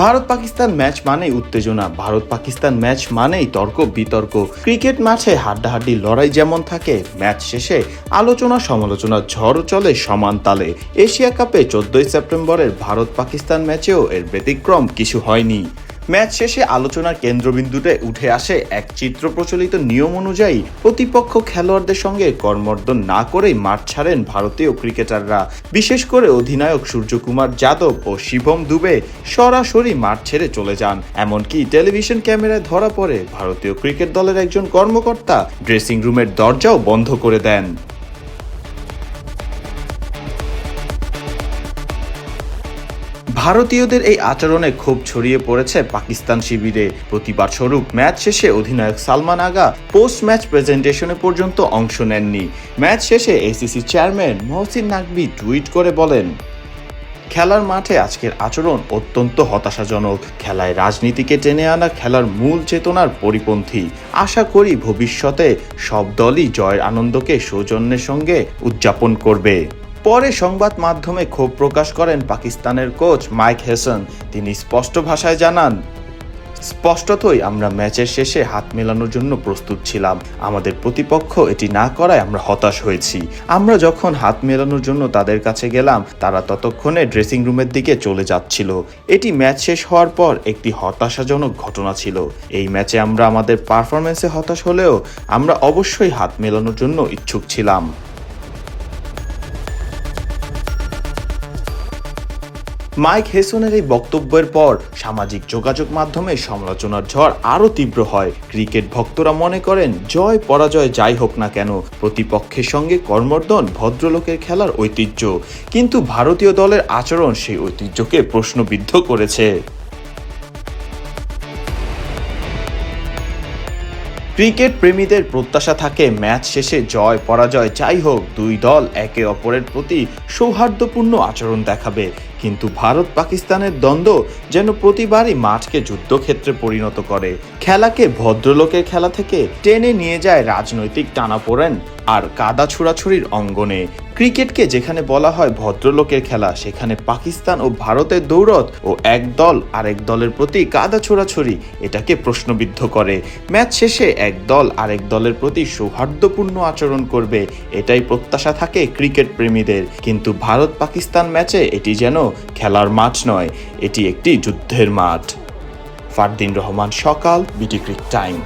Bharat Pakistan match মানেই উত্তেজনা, Bharat Pakistan match মানেই তর্ক, বিতর্ক। ক্রিকেট মাঠে হাড্ডাহাড্ডি লড়াই যেমন থাকে, ম্যাচ শেষে আলোচনা সমালোচনা ঝড় চলে সমান তালে। এশিয়া কাপে চোদ্দই সেপ্টেম্বরের ভারত পাকিস্তান ম্যাচেও এর ব্যতিক্রম কিছু হয়নি। ম্যাচ শেষে আলোচনার কেন্দ্রবিন্দুতে উঠে আসে এক চিত্র প্রচলিত নিয়ম অনুযায়ী প্রতিপক্ষ খেলোয়াড়দের সঙ্গে কর্মর্দন না করেই মাঠ ছাড়েন ভারতীয় ক্রিকেটাররা। বিশেষ করে অধিনায়ক সূর্যকুমার যাদব ও শিবম দুবে সরাসরি মাঠ ছেড়ে চলে যান। এমনকি টেলিভিশন ক্যামেরায় ধরা পড়ে ভারতীয় ক্রিকেট দলের একজন কর্মকর্তা। ড্রেসিং রুমের দরজাও বন্ধ করে দেন। ভারতীয়দের এই আচরণে ক্ষোভ ছড়িয়ে পড়েছে পাকিস্তান শিবিরে। প্রতিবাদ স্বরূপ ম্যাচ শেষে অধিনায়ক সালমান আগা পোস্ট ম্যাচ প্রেজেন্টেশনে পর্যন্ত অংশ নেননি। ম্যাচ শেষে ACC chairman Mohsin Naqvi tweet করে বলেন, খেলার মাঠে আজকের আচরণ অত্যন্ত হতাশাজনক। খেলায় রাজনীতিকে টেনে আনা খেলার মূল চেতনার পরিপন্থী। আশা করি ভবিষ্যতে সব দলই জয়ের আনন্দকে সৌজন্যের সঙ্গে উদযাপন করবে। পরে সংবাদ মাধ্যমে ক্ষোভ প্রকাশ করেন পাকিস্তানের কোচ মাইক হেসন। তিনি স্পষ্ট ভাষায় জানান, স্পষ্টতই আমরা ম্যাচের শেষে হাত মেলানোর জন্য প্রস্তুত ছিলাম। আমাদের প্রতিপক্ষ এটি না করায় আমরা হতাশ হয়েছি। আমরা যখন হাত মেলানোর জন্য তাদের কাছে গেলাম, তারা ততক্ষণে ড্রেসিং রুমের দিকে চলে যাচ্ছিল। এটি ম্যাচ শেষ হওয়ার পর একটি হতাশাজনক ঘটনা ছিল। এই ম্যাচে আমরা আমাদের পারফরমেন্সে হতাশ হলেও আমরা অবশ্যই হাত মেলানোর জন্য ইচ্ছুক ছিলাম। মাইক হেসনের এই বক্তব্যের পর সামাজিক যোগাযোগ মাধ্যমে সমালোচনার ঝড় আরও তীব্র হয়। ক্রিকেট ভক্তরা মনে করেন, জয়, পরাজয় যাই হোক না কেন, প্রতিপক্ষের সঙ্গে কর্মর্দন, ভদ্রলোকের খেলার ঐতিহ্য। কিন্তু ভারতীয় দলের আচরণ সেই ঐতিহ্যকে প্রশ্নবিদ্ধ করেছে। ক্রিকেট প্রেমীদের প্রত্যাশা থাকে ম্যাচ শেষে জয়, পরাজয়, যাই হোক, দুই দল একে অপরের প্রতি সৌহার্দ্যপূর্ণ আচরণ দেখাবে। কিন্তু ভারত পাকিস্তানের দ্বন্দ্ব যেন প্রতিবারই মাঠকে যুদ্ধক্ষেত্রে পরিণত করে। খেলাকে ভদ্রলোকের খেলা থেকে টেনে নিয়ে যায় রাজনৈতিক টানাপোড়েন আর কাদা ছোড়াছুড়ির অঙ্গনে। ক্রিকেটকে যেখানে বলা হয় ভদ্রলোকের খেলা, সেখানে পাকিস্তান ও ভারতের দৌড়ত ও এক দল আরেক দলের প্রতি কাদা ছোড়াছুড়ি, এটাকে প্রশ্নবিদ্ধ করে। ম্যাচ শেষে এক দল আরেক দলের প্রতি সৌহার্দ্যপূর্ণ আচরণ করবে, এটাই প্রত্যাশা থাকে ক্রিকেট প্রেমীদের। কিন্তু ভারত পাকিস্তান ম্যাচে এটি যেন খেলার মাঠ নয়, এটি একটি যুদ্ধের মাঠ। ফারদিন রহমান, সকাল, বিটি ক্রিক টাইম।